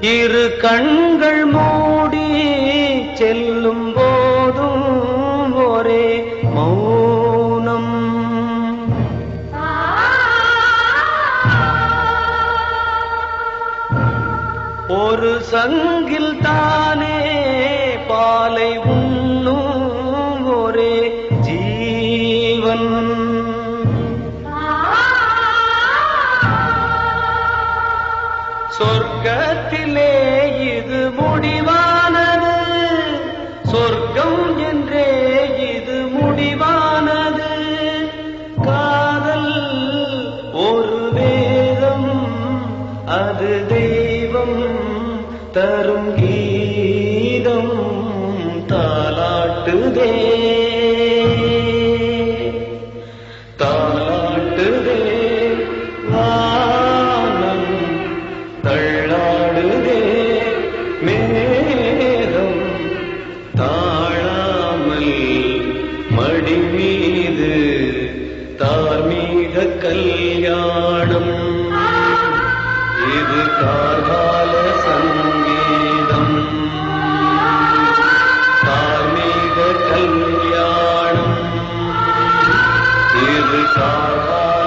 இரு கண்கள் மூடி செல்லும் போதும் ஒரே மௌனம். ஒரு சங்கில் தானே பாலை உண்ணும் ஒரே ஜீவன். சொர்க்கத்திலே இது முடிவானது. சொர்க்கம் என்றே இது முடிவானது. காதல் ஒரு வேதம் அது தெய்வம் தரும் கீதம் தாலாட்டுதே மடி மீது தார்மீக கல்யாணம். இது கார்கால சங்கீதம். தார்மீக கல்யாணம். இது கார்கால